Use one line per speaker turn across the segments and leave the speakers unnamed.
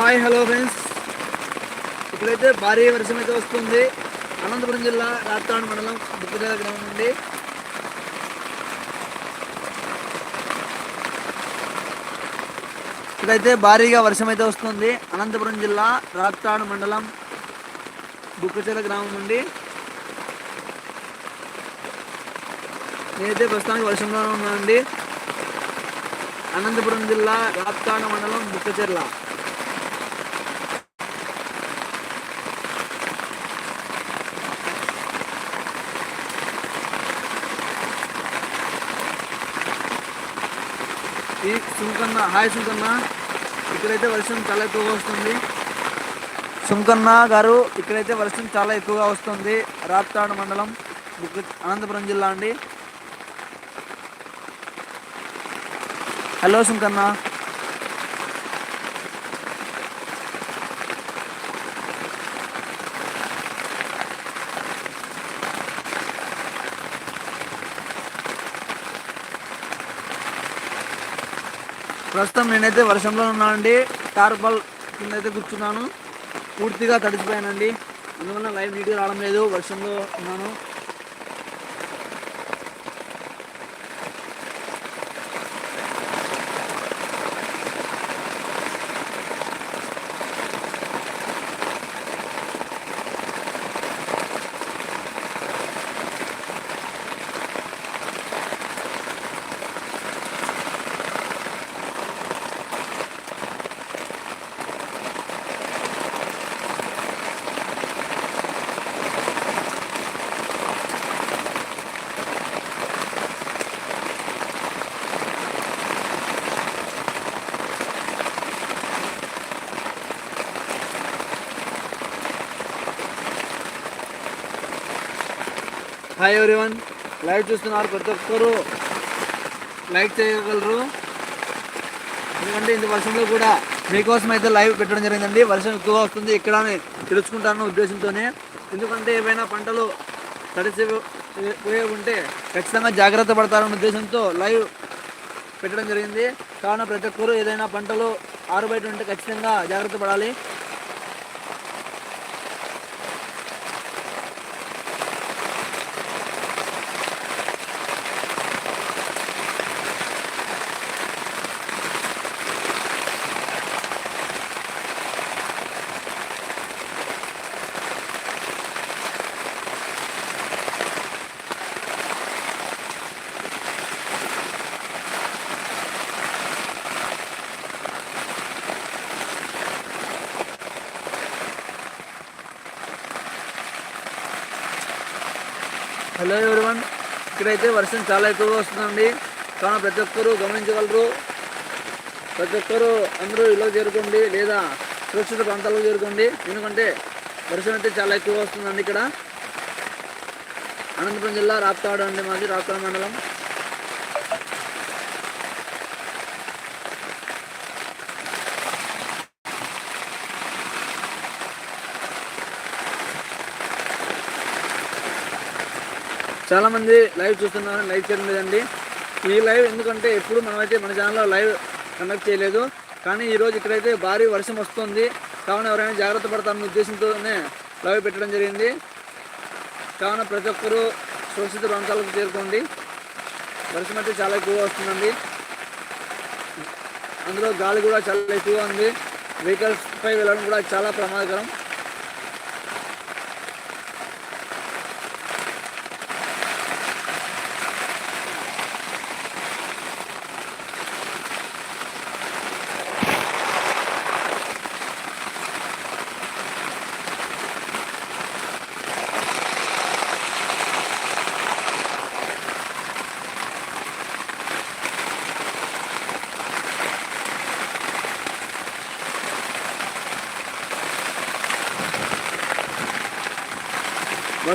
Hi hello friends ఇప్పుడైతే భారీ వర్షం అయితే వస్తుంది. అనంతపురం జిల్లా రాత్రాడు మండలం బుక్కజల గ్రామం నుండి. ఇక్కడైతే భారీగా వర్షం అయితే వస్తుంది. అనంతపురం జిల్లా రాత్రాడు మండలం బుక్కచెల గ్రామం నుండి. నేనైతే ప్రస్తుతానికి వర్షంలోనే ఉన్నానండి. అనంతపురం జిల్లా రాప్తాడు మండలం బుక్కచెర్ల ఈ సుంకన్న హాయ్ సుంకన్న. ఇక్కడైతే వర్షం చాలా ఎక్కువగా వస్తుంది. సుంకన్న గారు ఇక్కడైతే వర్షం చాలా ఎక్కువగా వస్తుంది. రాప్తాడు మండలం అనంతపురం జిల్లా అండి. హలో సుంకన్న. ప్రస్తుతం నేనైతే వర్షంలో ఉన్నానండి టార్బల్ కింద అయితే కూర్చున్నాను. పూర్తిగా తడిసిపోయానండి. అందువల్ల లైవ్ నీట్గా రావడం లేదు. వర్షంలో ఉన్నాను. హాయ్ ఎవరివన్ లైవ్ చూస్తున్నారు ప్రతి ఒక్కరు లైక్ చేయగలరు. ఎందుకంటే ఇంత వర్షంలో కూడా మీకోసం అయితే లైవ్ పెట్టడం జరిగిందండి. వర్షం ఎక్కువగా వస్తుంది. ఇక్కడ తెలుసుకుంటాను ఉద్దేశంతోనే. ఎందుకంటే ఏవైనా పంటలు తడిసి పోయే ఉంటే ఖచ్చితంగా జాగ్రత్త పడతారన్న ఉద్దేశంతో లైవ్ పెట్టడం జరిగింది. కావున ప్రతి ఒక్కరు ఏదైనా పంటలు ఆరుబయట ఉంటే ఖచ్చితంగా జాగ్రత్త పడాలి హలో ఎవరివన్ ఇక్కడైతే వర్షం చాలా ఎక్కువగా వస్తుందండి. కావున ప్రతి ఒక్కరూ గమనించగలరు. ప్రతి ఒక్కరూ అందరూ ఇల్లు చేరుకోండి లేదా సురక్షిత ప్రాంతాలకు చేరుకోండి. ఎందుకంటే వర్షం అయితే చాలా ఎక్కువగా వస్తుందండి ఇక్కడ. అనంతపురం జిల్లా రాప్తాడు అండి మాది రాప్తాడు మండలం. చాలామంది లైవ్ చూస్తున్నారు లైవ్ చేయడం లేదండి. ఈ లైవ్ ఎందుకంటే ఎప్పుడు మనమైతే మన ఛానల్లో లైవ్ కండక్ట్ చేయలేదు. కానీ ఈరోజు ఇక్కడైతే భారీ వర్షం వస్తుంది. కావున ఎవరైనా జాగ్రత్త పడతామనే ఉద్దేశంతోనే లైవ్ పెట్టడం జరిగింది. కావున ప్రతి ఒక్కరూ సురక్షిత ప్రాంతాలకు చేరుకోండి. వర్షం అయితే చాలా ఎక్కువగా వస్తుందండి. అందులో గాలి కూడా చాలా ఎక్కువగా ఉంది. వెహికల్స్ పై వెళ్ళడం కూడా చాలా ప్రమాదకరం.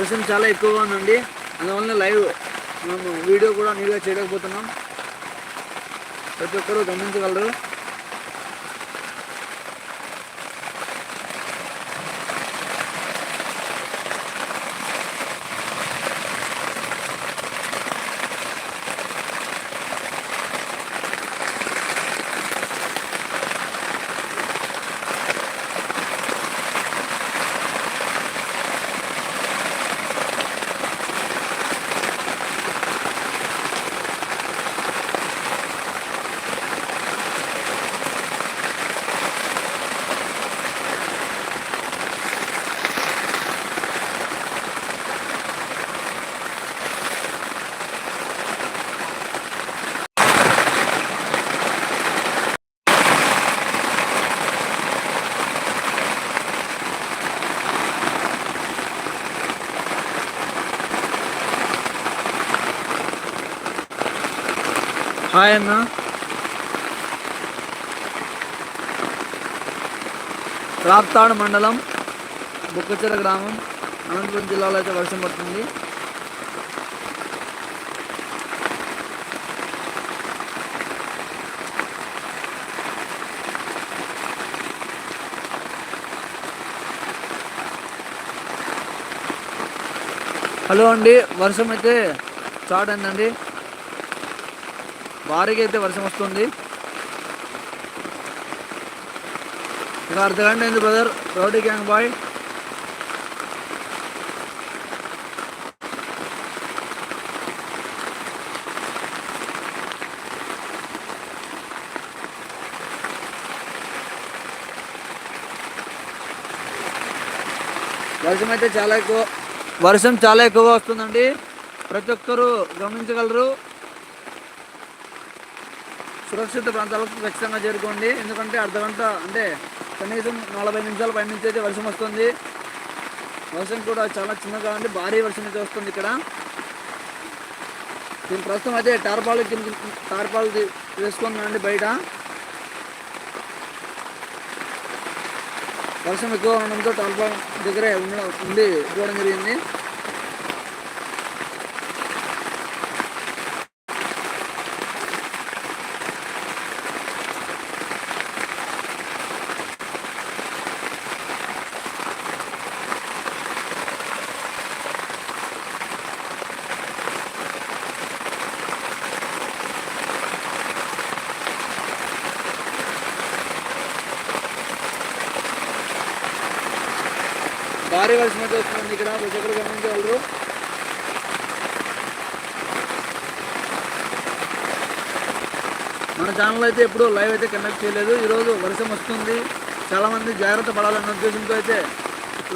వర్షం చాలా ఎక్కువగా ఉందండి. అందువల్ల లైవ్ మేము వీడియో కూడా నీట్గా చేయలేకపోతున్నాం. ప్రతి ఒక్కరూ గమనించగలరు. హాయ్ అన్న రాప్తాడు మండలం బుక్కచెర గ్రామం అనంతపురం జిల్లాలో అయితే వర్షం పడుతుంది. హలో అండి వర్షం అయితే స్టార్ట్ అయిందండి భారీగా అయితే వర్షం వస్తుంది. ఇక అర్ధ గంట అయింది బ్రదర్ రౌడీ గ్యాంగ్ బాయ్ వర్షం అయితే చాలా ఎక్కువ వర్షం చాలా ఎక్కువగా వస్తుందండి. ప్రతి ఒక్కరూ గమనించగలరు. సురక్షిత ప్రాంతాలకు ఖచ్చితంగా చేరుకోండి. ఎందుకంటే అర్ధగంట అంటే కనీసం నలభై నిమిషాల పై నుంచి అయితే వర్షం వస్తుంది. వర్షం కూడా చాలా చిన్నగా ఉంది. భారీ వర్షం అయితే వస్తుంది ఇక్కడ. నేను ప్రస్తుతం అయితే టార్పాలు కింద టార్పాలు వేసుకున్నానండి బయట. వర్షం ఎక్కువ ఉండడంతో టార్పాల్ దగ్గరే ఉండడం ఉండి పోవడం జరిగింది. భారీ వస్తుంది. ఇక్కడ ప్రతి ఒక్కరు గమనించగలరు. మన ఛానల్ అయితే ఎప్పుడు లైవ్ అయితే కండక్ట్ చేయలేదు. ఈరోజు వర్షం వస్తుంది. చాలామంది జాగ్రత్త పడాలన్న ఉద్దేశంతో అయితే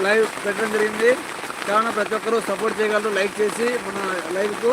లైవ్ పెట్టడం జరిగింది. కావున ప్రతి ఒక్కరూ సపోర్ట్ చేయగలరు. లైక్ చేసి మన లైవ్కు